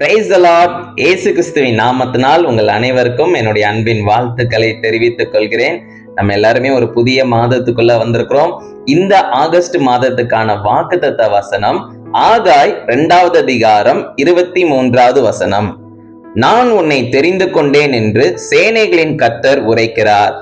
Price allot இயேசு கிறிஸ்துவின் நாமத்தினால் உங்கள் அனைவருக்கும் என்னுடைய அன்பின் வாழ்த்துக்களை தெரிவித்துக் கொள்கிறேன். நம்ம எல்லாருமே ஒரு புதிய மாதத்துக்குள்ள வந்திருக்கிறோம். இந்த ஆகஸ்ட் மாதத்துக்கான வாக்குத்தத்த வசனம் ஆகாய் இரண்டாவது அதிகாரம் இருபத்தி மூன்றாவது வசனம். நான் உன்னை தெரிந்து கொண்டேன் என்று சேனைகளின் கத்தர் உரைக்கிறார்.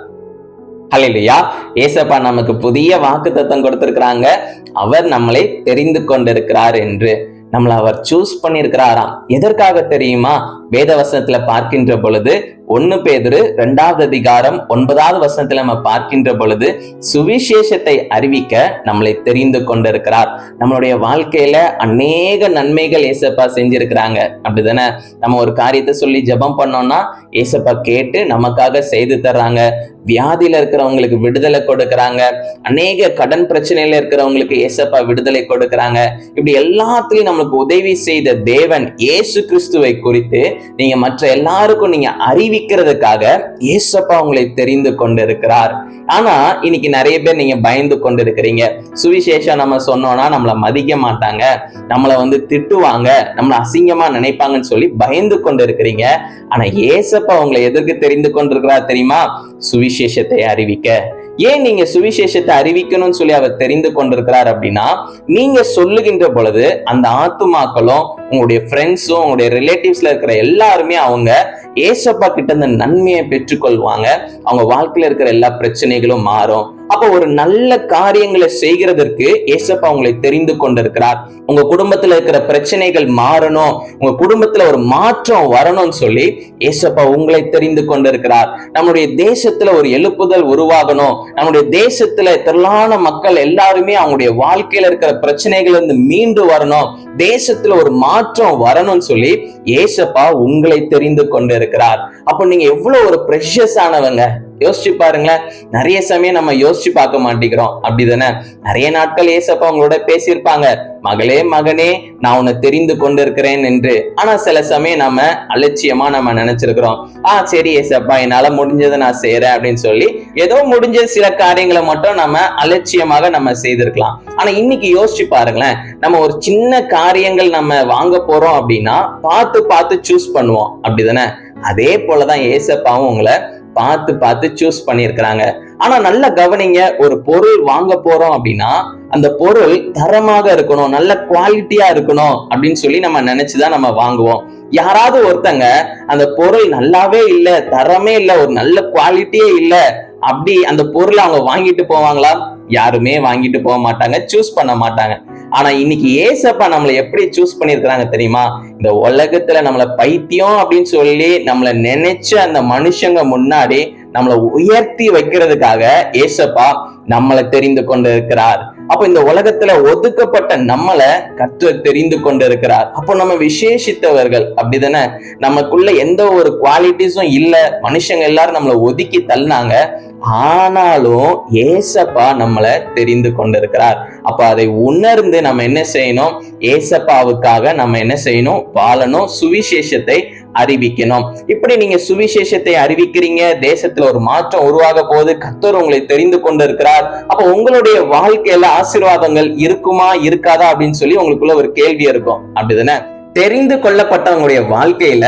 ஹalleluya ஏசப்பா நமக்கு புதிய வாக்குத்தத்தம் கொடுத்திருக்கிறாங்க. அவர் நம்மளை தெரிந்து கொண்டிருக்கிறார் என்று. நம்மளை அவர் சூஸ் பண்ணியிருக்கிறாராம். எதற்காக தெரியுமா? வேத வசனத்துல பார்க்கின்ற பொழுது ஒன்னு பேதரு ரெண்டாவது அதிகாரம் ஒன்பதாவது வசனத்துல நம்ம பார்க்கின்ற பொழுது சுவிசேஷத்தை அறிவிக்க நம்மளை தெரிந்து கொண்டிருக்கிறார். நம்மளுடைய வாழ்க்கையில அநேக நன்மைகள் ஏசப்பா செஞ்சிருக்கிறாங்க. அப்படிதானே? நம்ம ஒரு காரியத்தை சொல்லி ஜெபம் பண்ணோம்னா ஏசப்பா கேட்டு நமக்காக செய்து தர்றாங்க. வியாதியில இருக்கிறவங்களுக்கு விடுதலை கொடுக்கறாங்க. அநேக கடன் பிரச்சனையில இருக்கிறவங்களுக்கு ஏசப்பா விடுதலை கொடுக்கறாங்க. இப்படி எல்லாத்துலயும் நம்மளுக்கு உதவி செய்த தேவன் இயேசு கிறிஸ்துவை குறித்து நீங்க மற்ற எல்லாருக்கும் நீங்க அறிவிக்கிறதுக்காக ஏசப்பா உங்களை தெரிந்து கொண்டிருக்கிறார். ஆனா இன்னைக்கு நிறைய பேர் நீங்க பயந்து கொண்டிருக்கிறீங்க. சுவிசேஷம் நம்ம சொன்னோம்னா நம்மளை மதிக்க மாட்டாங்க. நம்மளை வந்து திட்டுவாங்க. நம்மளை அசிங்கமா நினைப்பாங்கன்னு சொல்லி பயந்து கொண்டிருக்கிறீங்க. ஆனா ஏசப்பா உங்களை எதற்கு தெரிந்து கொண்டிருக்கிறார் தெரியுமா? சுவிசேஷத்தை அறிவிக்க. ஏன் நீங்க சுவிசேஷத்தை அறிவிக்கணும்னு சொல்லி அவர் தெரிந்து கொண்டிருக்கிறார் அப்படின்னா நீங்க சொல்லுகின்ற பொழுது அந்த ஆத்துமாக்களும் உங்களுடைய ஃப்ரெண்ட்ஸும் உங்களுடைய ரிலேட்டிவ்ஸ்ல இருக்கிற எல்லாருமே அவங்க ஏசப்பா கிட்ட இந்த நன்மையை பெற்றுக்கொள்வாங்க. அவங்க வாழ்க்கையில இருக்கிற எல்லா பிரச்சனைகளும் மாறும். அப்போ ஒரு நல்ல காரியங்களை செய்கிறதற்கு ஏசப்பா உங்களை தெரிந்து கொண்டிருக்கிறார். உங்க குடும்பத்துல இருக்கிற பிரச்சனைகள் மாறணும். உங்க குடும்பத்துல ஒரு மாற்றம் வரணும்னு சொல்லி ஏசப்பா உங்களை தெரிந்து கொண்டிருக்கிறார். நம்முடைய தேசத்துல ஒரு எழுப்புதல் உருவாகணும். நம்முடைய தேசத்துல திரளான மக்கள் எல்லாருமே அவங்களுடைய வாழ்க்கையில இருக்கிற பிரச்சனைகள் இருந்து மீண்டு வரணும். தேசத்துல ஒரு மாற்றம் வரணும்னு சொல்லி ஏசப்பா உங்களை தெரிந்து கொண்டிருக்கிறார். அப்போ நீங்க எவ்வளவு ஒரு ப்ரெஷஸ் ஆனவங்க. யோசிச்சு பாருங்களேன். நிறைய சமயம் நம்ம யோசிச்சு பார்க்க மாட்டேங்கிறோம். அப்படிதானே? நிறைய நாட்கள் ஏசப்பா உங்களோட பேசியிருப்பாங்க. மகளே மகனே நான் உன்னை தெரிந்து கொண்டிருக்கிறேன் என்று. ஆனா சில சமயம் நம்ம அலட்சியமா நம்ம நினைச்சிருக்கிறோம். ஆ சரி ஏசப்பா என்னால முடிஞ்சதை நான் செய்யறேன் அப்படின்னு சொல்லி ஏதோ முடிஞ்ச சில காரியங்களை மட்டும் நம்ம அலட்சியமாக நம்ம செய்திருக்கலாம். ஆனா இன்னைக்கு யோசிச்சு பாருங்களேன். நம்ம ஒரு சின்ன காரியங்கள் நம்ம வாங்க போறோம் அப்படின்னா பார்த்து பார்த்து சூஸ் பண்ணுவோம். அப்படிதானே? அதே போலதான் ஏசப்பாவும் உங்களை பார்த்து பார்த்து சூஸ் பண்ணியிருக்கிறாங்க. ஆனா நல்ல கவனிங்க ஒரு பொருள் வாங்க போறோம் அப்படின்னா அந்த பொருள் தரமாக இருக்கணும் நல்ல குவாலிட்டியா இருக்கணும் அப்படின்னு சொல்லி நம்ம நினைச்சுதான் நம்ம வாங்குவோம். யாராவது ஒருத்தங்க அந்த பொருள் நல்லாவே இல்லை தரமே இல்லை ஒரு நல்ல குவாலிட்டியே இல்லை அப்படி அந்த பொருளை அவங்க வாங்கிட்டு போவாங்களா? யாருமே வாங்கிட்டு போக மாட்டாங்க சூஸ் பண்ண மாட்டாங்க. ஆனா இன்னைக்கு ஏசப்பா நம்மளை எப்படி சூஸ் பண்ணிருக்கிறாங்க தெரியுமா? இந்த உலகத்துல நம்மள பைத்தியம் அப்படின்னு சொல்லி நம்மள நினைச்ச அந்த மனுஷங்க முன்னாடி நம்மளை உயர்த்தி வைக்கிறதுக்காக ஏசப்பா நம்மளை தெரிந்து கொண்டு இருக்கிறார் அப்ப இந்த உலகத்துல ஒதுக்கப்பட்ட நம்மளை கற்று தெரிந்து கொண்டு இருக்கிறார் அப்போ நம்ம விசேஷித்தவர்கள் அப்படிதானே? நமக்குள்ள எந்த ஒரு குவாலிட்டிஸும் இல்ல. மனுஷங்க எல்லாரும் நம்மளை ஒதுக்கி தள்ளினாங்க. ஆனாலும் ஏசப்பா நம்மளை தெரிந்து கொண்டிருக்கிறார். அப்ப அதை உணர்ந்து நம்ம என்ன செய்யணும்? ஏசப்பாவுக்காக நம்ம என்ன செய்யணும்? வாழணும். சுவிசேஷத்தை அறிவிக்கணும். இப்படி நீங்க சுவிசேஷத்தை அறிவிக்கிறீங்க. தேசத்துல ஒரு மாற்றம் உருவாக போது கர்த்தர் உங்களை தெரிந்து கொண்டு இருக்கிறார் அப்ப உங்களுடைய வாழ்க்கையில ஆசீர்வாதங்கள் இருக்குமா இருக்காதா அப்படின்னு சொல்லி உங்களுக்குள்ள ஒரு கேள்வி இருக்கும். அப்படிதானே? தெரிந்து கொள்ளப்பட்டவங்களுடைய வாழ்க்கையில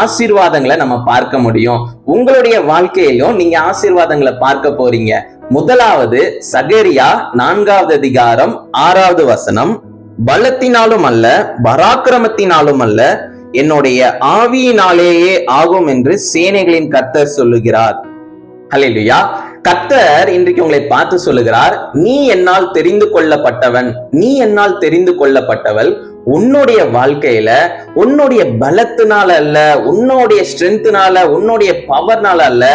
ஆசீர்வாதங்களை நம்ம பார்க்க முடியும். உங்களுடைய வாழ்க்கையிலும் நீங்க ஆசீர்வாதங்களை பார்க்க போறீங்க. முதலாவது சகரியா நான்காவது அதிகாரம் ஆறாவது வசனம். பலத்தினாலும் அல்ல பராக்கிரமத்தினாலும் அல்ல என்னுடைய ஆவியினாலேயே ஆகும் என்று சேனைகளின் கர்த்தர் சொல்லுகிறார். ஹalleluya. கர்த்தர் இன்றைக்கு உங்களை பார்த்து சொல்லுகிறார் நீ என்னால் தெரிந்து கொள்ளப்பட்டவன் நீ என்னால் தெரிந்து கொள்ளப்பட்டவள் உன்னுடைய வாழ்க்கையில உன்னுடைய பலத்தினால அல்ல உன்னுடைய ஸ்ட்ரென்த்னால உன்னுடைய பவர்னால அல்ல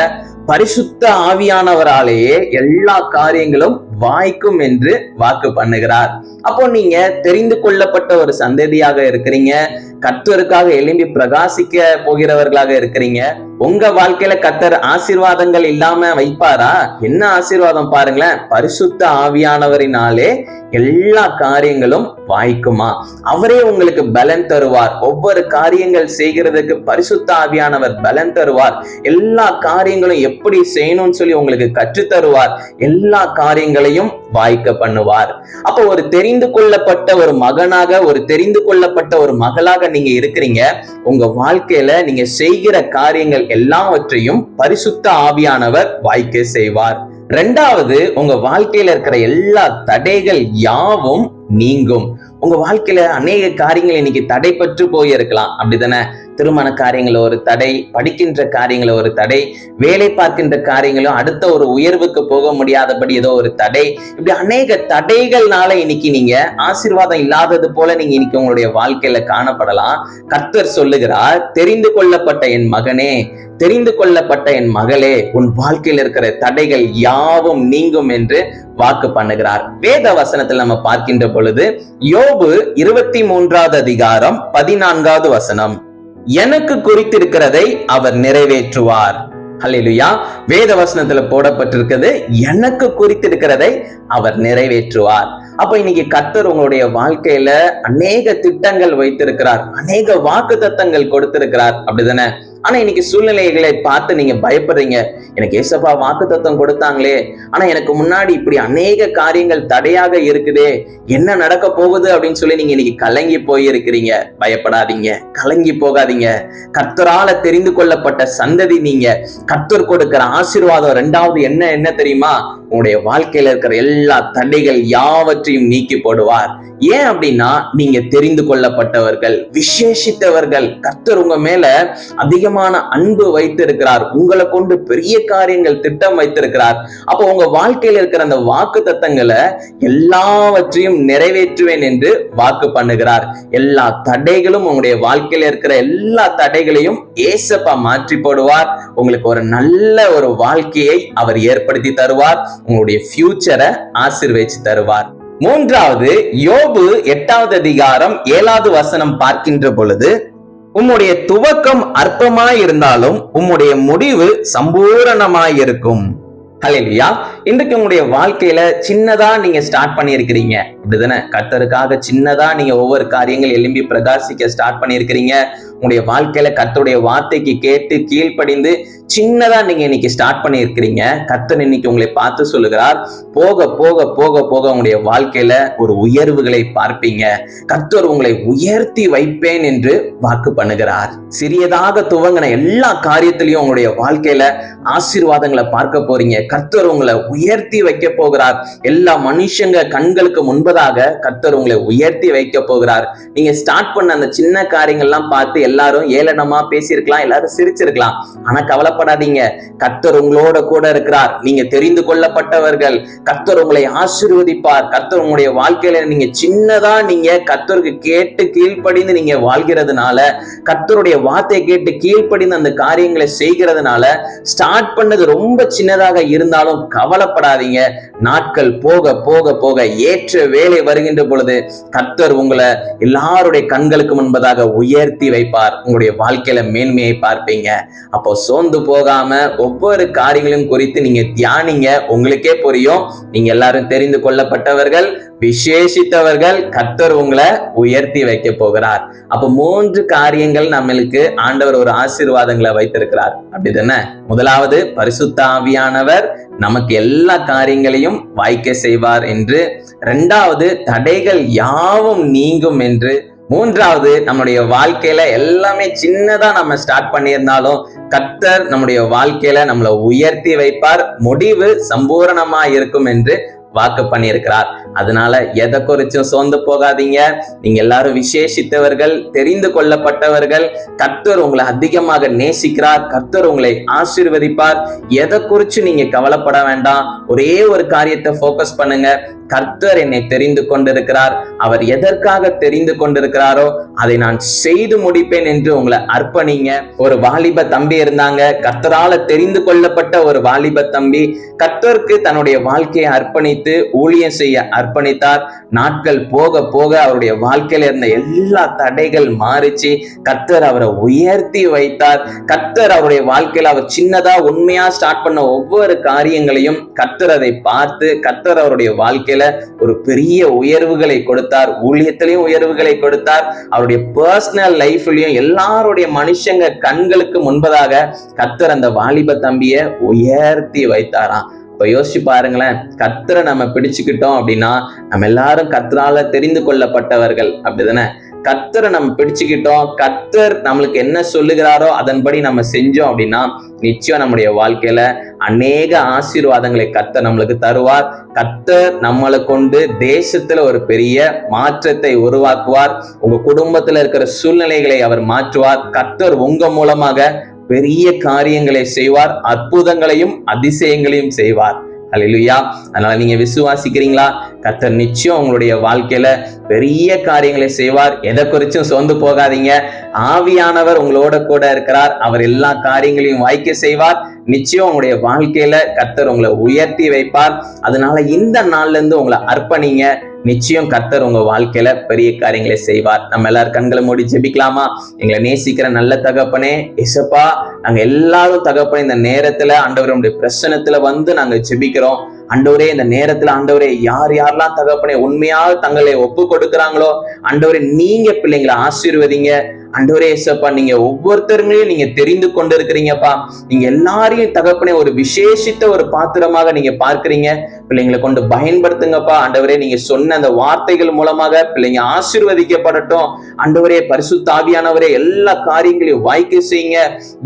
பரிசுத்த ஆவியானவராலேயே எல்லா காரியங்களும் வாய்க்கும் என்று வாக்கு பண்ணுகிறார். அப்போ நீங்க தெரிந்து கொள்ளப்பட்ட ஒரு சந்ததியாக இருக்கிறீங்க கர்த்தருக்காக எலும்பி பிரகாசிக்க போகிறவர்களாக இருக்கிறீங்க உங்க வாழ்க்கையில கத்தர் ஆசீர்வாதங்கள் இல்லாம வைப்பாரா? என்ன ஆசீர்வாதம் பாருங்களேன். பரிசுத்த ஆவியானவரினாலே எல்லா காரியங்களும் வாய்க்குமா? அவரே உங்களுக்கு பலன் தருவார். ஒவ்வொரு காரியங்கள் செய்கிறதுக்கு பரிசுத்த ஆவியானவர் பலன் தருவார். எல்லா காரியங்களும் எப்படி செய்யணும்னு சொல்லி உங்களுக்கு கற்றுத்தருவார். எல்லா காரியங்களையும் வாய்க்க பண்ணுவார். அப்போ ஒரு தெரிந்து கொள்ளப்பட்ட ஒரு மகனாக ஒரு தெரிந்து கொள்ள கொள்ளப்பட்ட ஒரு மகளாக நீங்க இருக்கிறீங்க. உங்க வாழ்க்கையில நீங்க செய்கிற காரியங்கள் எல்லாவற்றையும் பரிசுத்த ஆவியானவர் வாய்க்க செய்வார். ரெண்டாவது உங்க வாழ்க்கையில இருக்கிற எல்லா தடைகள் யாவும் நீங்கும். உங்க வாழ்க்கையில அநேக காரியங்கள் இன்னைக்கு தடைப்பட்டு போயிருக்கலாம். அப்படிதானே திருமண காரியங்களில் ஒரு தடை படிக்கின்ற காரியங்களில் ஒரு தடை வேலை பார்க்கின்ற காரியங்களும் அடுத்த ஒரு உயர்வுக்கு போக முடியாதபடி ஏதோ ஒரு தடை இப்படி அநேக தடைகள்னால இன்னைக்கு நீங்க ஆசீர்வாதம் இல்லாதது போல நீங்க இன்னைக்கு உங்களுடைய வாழ்க்கையில காணப்படலாம். கர்த்தர் சொல்லுகிறார் தெரிந்து கொள்ளப்பட்ட என் மகனே தெரிந்து கொள்ளப்பட்ட என் மகளே உன் வாழ்க்கையில் இருக்கிற தடைகள் யாவும் நீங்கும் என்று வாக்கு பண்ணுகிறார். வேத வசனத்தில் நம்ம பார்க்கின்ற பொழுது யோபு இருபத்தி மூன்றாவது அதிகாரம் பதினான்காவது வசனம். எனக்கு குறித்திருக்கிறதை அவர் நிறைவேற்றுவார். ஹலிலுயா வேத வசனத்துல போடப்பட்டிருக்கிறது எனக்கு குறித்திருக்கிறதை அவர் நிறைவேற்றுவார். அப்ப இன்னைக்கு கத்தர் உங்களுடைய வாழ்க்கையில அநேக திட்டங்கள் வைத்திருக்கிறார் அநேக வாக்கு தத்தங்கள் கொடுத்திருக்கிறார். அப்படிதானே? ஆனா இன்னைக்கு சூழ்நிலைகளை பார்த்து நீங்க பயப்படுறீங்க. எனக்கு ஏசப்பா வாக்கு தத்துவம் கொடுத்தாங்களே. ஆனா எனக்கு முன்னாடி இப்படி அநேக காரியங்கள் தடையாக இருக்குதே. என்ன நடக்க போகுது அப்படின்னு சொல்லி நீங்க இன்னைக்கு கலங்கி போயிருக்கிறீங்க. பயப்படாதீங்க. கலங்கி போகாதீங்க. கர்த்தரால தெரிந்து கொள்ளப்பட்ட சந்ததி நீங்க. கர்த்தர் கொடுக்கிற ஆசீர்வாதம் ரெண்டாவது என்ன என்ன தெரியுமா? உங்களுடைய வாழ்க்கையில இருக்கிற எல்லா தடைகள் யாவற்றையும் நீக்கி போடுவார். ஏன் அப்படின்னா நீங்க தெரிந்து கொள்ளப்பட்டவர்கள் விசேஷித்தவர்கள். கர்த்தர் உங்க மேல அதிக அதிகமான அன்பு வைத்திருக்கிறார். உங்களை கொண்டு பெரிய காரியங்கள் திட்டம் வைத்திருக்கிறார். அப்போ உங்க வாழ்க்கையில் இருக்கிற அந்த வாக்கு தத்தங்களை எல்லாவற்றையும் நிறைவேற்றுவேன் என்று வாக்கு பண்ணுகிறார். எல்லா தடைகளும் உங்களுடைய வாழ்க்கையில இருக்கிற எல்லா தடைகளையும் ஏசப்பா மாற்றி போடுவார். உங்களுக்கு ஒரு நல்ல ஒரு வாழ்க்கையை அவர் ஏற்படுத்தி தருவார். உங்களுடைய ஃபியூச்சரை ஆசிர்வதிச்சு தருவார். மூன்றாவது யோபு எட்டாவது அதிகாரம் ஏழாவது வசனம் பார்க்கின்ற பொழுது உம்முடைய துவக்கம் அற்பமாய் இருந்தாலும் உம்முடைய முடிவு சம்பூரணமாய் ஹலெலியா இன்றைக்கு உங்களுடைய வாழ்க்கையில சின்னதா நீங்க ஸ்டார்ட் பண்ணியிருக்கிறீங்க. அப்படிதானே? கர்த்தருக்காக சின்னதா நீங்க ஒவ்வொரு காரியங்கள் எழும்பி பிரகாசிக்க ஸ்டார்ட் பண்ணியிருக்கிறீங்க. உங்களுடைய வாழ்க்கையில கர்த்தருடைய வார்த்தைக்கு கேட்டு கீழ்ப்படிந்து சின்னதா நீங்க இன்னைக்கு ஸ்டார்ட் பண்ணியிருக்கிறீங்க. கர்த்தர் இன்னைக்கு உங்களை பார்த்து சொல்லுகிறார். போக போக போக போக உங்களுடைய வாழ்க்கையில ஒரு உயர்வுகளை பார்ப்பீங்க. கர்த்தர் உங்களை உயர்த்தி வைப்பேன் என்று வாக்கு பண்ணுகிறார். சிறியதாக துவங்கின எல்லா காரியத்திலையும் உங்களுடைய வாழ்க்கையில ஆசீர்வாதங்களை பார்க்க போறீங்க. கர்த்தர் உங்களை உயர்த்தி வைக்க போகிறார். எல்லா மனுஷங்க கண்களுக்கு முன்பதாக கர்த்தர் உங்களை உயர்த்தி வைக்க போகிறார். நீங்க ஸ்டார்ட் பண்ண அந்த சின்ன காரியங்கள்லாம் பார்த்து எல்லாரும் ஏளனமா பேசியிருக்கலாம் எல்லாரும் சிரிச்சிருக்கலாம். ஆனா கவலைப்படாதீங்க. கர்த்தர் உங்களோட கூட இருக்கிறார். நீங்க தெரிந்து கொள்ளப்பட்டவர்கள். கர்த்தர் உங்களை ஆசீர்வதிப்பார். கர்த்தர் உங்களுடைய வாழ்க்கையில நீங்க சின்னதா நீங்க கர்த்தருக்கு கேட்டு கீழ்ப்படிந்து நீங்க வாழ்கிறதுனால கர்த்தருடைய வார்த்தையை கேட்டு கீழ்ப்படிந்து அந்த காரியங்களை செய்கிறதுனால ஸ்டார்ட் பண்ணது ரொம்ப சின்னதாக இருந்தாலும் கவலைப்படாதீங்க. நாட்கள் போக போக போக ஏற்ற வேலை வருகின்ற பொழுது கர்த்தர் உங்களை எல்லாருடைய கண்களுக்கு முன்பதாக உயர்த்தி வைப்பார். உங்களுடைய வாழ்க்கையில மேன்மையை பார்ப்பீங்க. அப்போ சோர்ந்து போகாம ஒவ்வொரு காரியங்களும் குறித்து நீங்க தியானிங்க. உங்களுக்கே புரியும். நீங்க எல்லாரும் தெரிந்து கொள்ளப்பட்டவர்கள். விசேஷித்தவர்கள் கத்தர் உங்களை உயர்த்தி வைக்க போகிறார். அப்ப மூன்று காரியங்கள் நம்மளுக்கு ஆண்டவர் ஒரு ஆசீர்வாதங்களை வைத்திருக்கிறார். அப்படிதானே? முதலாவது பரிசுத்த ஆவியானவர் நமக்கு எல்லா காரியங்களையும் வாய்க்க செய்வார் என்று. இரண்டாவது தடைகள் யாவும் நீங்கும் என்று. மூன்றாவது நம்முடைய வாழ்க்கையில எல்லாமே சின்னதா நம்ம ஸ்டார்ட் பண்ணியிருந்தாலும் கர்த்தர் நம்முடைய வாழ்க்கையில நம்மளை உயர்த்தி வைப்பார். முடிவு சம்பூரணமா இருக்கும் என்று வாக்கு பண்ணியிருக்கிறார். அதனால எதை குறிச்சும் சோர்ந்து போகாதீங்க. நீங்க எல்லாரும் விசேஷித்தவர்கள் தெரிந்து கொள்ளப்பட்டவர்கள் கர்த்தர் உங்களை அதிகமாக நேசிக்கிறார் கர்த்தர் உங்களை ஆசீர்வதிப்பார். எதை குறிச்சு நீங்க கவலைப்பட வேண்டாம். ஒரே ஒரு காரியத்தை ஃபோக்கஸ் பண்ணுங்க. கர்த்தர் என்னை தெரிந்து கொண்டிருக்கிறார். அவர் எதற்காக தெரிந்து கொண்டிருக்கிறாரோ அதை நான் செய்து முடிப்பேன் என்று உங்களை அர்ப்பணிங்க. ஒரு வாலிப தம்பி இருந்தாங்க. கர்த்தரால தெரிந்து கொள்ளப்பட்ட ஒரு வாலிப தம்பி கர்த்தருக்கு தன்னுடைய வாழ்க்கையை அர்ப்பணித்து ஊழியம் செய்ய அர்ப்பணித்தார். நாட்கள் போக போக அவருடைய வாழ்க்கையில இருந்த எல்லா தடைகள் மாறிச்சு. கர்த்தர் அவரை உயர்த்தி வைத்தார். கர்த்தர் அவருடைய வாழ்க்கையில அவர் சின்னதா உண்மையா ஸ்டார்ட் பண்ண ஒவ்வொரு காரியங்களையும் கர்த்தர் அதை பார்த்து கர்த்தர் அவருடைய வாழ்க்கையில ஒரு பெரிய உயர்வுகளை கொடுத்தார். ஊழியத்திலையும் உயர்வுகளை கொடுத்தார். அவருடைய பர்சனல் லைஃப்லயும் எல்லாருடைய மனுஷங்க கண்களுக்கு முன்பதாக கத்தர் அந்த வாலிப தம்பிய உயர்த்தி வைத்தாராம். இப்ப யோசிச்சு பாருங்களேன் கத்தரை நம்ம பிடிச்சுக்கிட்டோம் அப்படின்னா நம்ம எல்லாரும் கர்த்தரால தெரிந்து கொள்ளப்பட்டவர்கள் அப்படிதானே? கத்தரை நம்ம பிடிச்சுக்கிட்டோம் கத்தர் நம்மளுக்கு என்ன சொல்லுகிறாரோ அதன்படி நம்ம செஞ்சோம் அப்படின்னா நிச்சயம் நம்முடைய வாழ்க்கையில அநேக ஆசீர்வாதங்களை கத்தர் நம்மளுக்கு தருவார். கத்தர் நம்மளை கொண்டு தேசத்துல ஒரு பெரிய மாற்றத்தை உருவாக்குவார். உங்க குடும்பத்துல இருக்கிற சூழ்நிலைகளை அவர் மாற்றுவார். கத்தர் உங்க மூலமாக பெரிய காரியங்களை செய்வார். அற்புதங்களையும் அதிசயங்களையும் செய்வார். அலையிலுயா அதனால நீங்க விசுவாசிக்கிறீங்களா? கத்தர் நிச்சயம் உங்களுடைய வாழ்க்கையில பெரிய காரியங்களை செய்வார். எதை குறிச்சும் சோர்ந்து போகாதீங்க. ஆவியானவர் உங்களோட கூட இருக்கிறார். அவர் எல்லா காரியங்களையும் வாய்க்க செய்வார். நிச்சயம் உங்களுடைய வாழ்க்கையில கத்தர் உங்களை உயர்த்தி வைப்பார். அதனால இந்த நாள்ல இருந்து உங்களை அர்ப்பணிங்க. நிச்சயம் கத்தர் உங்க வாழ்க்கையில பெரிய காரியங்களை செய்வார். நம்ம எல்லாரும் கண்களை மூடி ஜெபிக்கலாமா? எங்களை நேசிக்கிற நல்ல தகப்பனே இசப்பா நாங்க எல்லாரும் தகப்பனே இந்த நேரத்துல ஆண்டவருடைய பிரசனத்துல வந்து நாங்க ஜெபிக்கிறோம். அண்டவரே இந்த நேரத்துல ஆண்டவரே யார் யாரெல்லாம் தகப்பனே உண்மையாக தங்களை ஒப்பு கொடுக்குறாங்களோ அண்டவரே நீங்க பிள்ளைங்களை ஆசீர்வதிங்க. ஆண்டவரே இயேசப்பா நீங்க ஒவ்வொருத்தருங்களையும் நீங்க தெரிந்து கொண்டு இருக்கிறீங்கப்பா நீங்க எல்லாரையும் தகப்பனே ஒரு விசேஷித்த ஒரு பாத்திரமாக நீங்க பார்க்கிறீங்க. பிள்ளைங்களை கொண்டு பயன்படுத்துங்கப்பா. ஆண்டவரே நீங்க சொன்ன அந்த வார்த்தைகள் மூலமாக பிள்ளைங்க ஆசிர்வதிக்கப்படட்டும். ஆண்டவரே பரிசுத்தாவியானவரே எல்லா காரியங்களையும் வாய்க்க செய்யுங்க.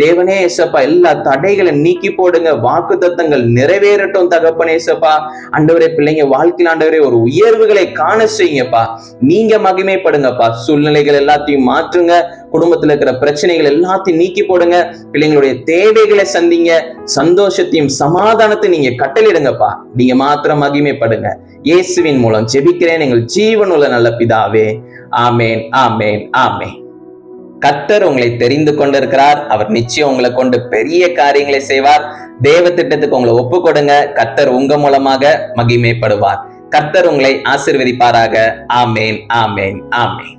தேவனே இயேசப்பா எல்லா தடைகளை நீக்கி போடுங்க. வாக்கு தத்தங்கள் நிறைவேறட்டும் தகப்பனே இயேசப்பா. ஆண்டவரே பிள்ளைங்க வாழ்க்கையில் ஆண்டவரே ஒரு உயர்வுகளை காண செய்யுங்கப்பா. நீங்க மகிமைப்படுங்கப்பா. சூழ்நிலைகள் எல்லாத்தையும் மாற்றுங்க. குடும்பத்துல இருக்கிற பிரச்சனைகள் எல்லாத்தையும் நீக்கி போடுங்க. பிள்ளைங்களுடைய தேவைகளை சந்திங்க. சந்தோஷத்தையும் சமாதானத்தையும் நீங்க கட்டளிடுங்கப்பா நீங்க மாத்திரம் மகிமைப்படுங்க. இயேசுவின் மூலம் ஜெபிக்கிறேன். எங்கள் ஜீவனுள்ள நல்ல பிதாவே. ஆமேன் ஆமேன் ஆமேன். கர்த்தர் உங்களை தெரிந்து கொண்டிருக்கிறார். அவர் நிச்சயம் உங்களை கொண்டு பெரிய காரியங்களை செய்வார். தேவ திட்டத்துக்கு உங்களை ஒப்பு கொடுங்க கர்த்தர் உங்க மூலமாக மகிமைப்படுவார். கர்த்தர் உங்களை ஆசிர்வதிப்பாராக. ஆமேன் ஆமேன் ஆமேன்.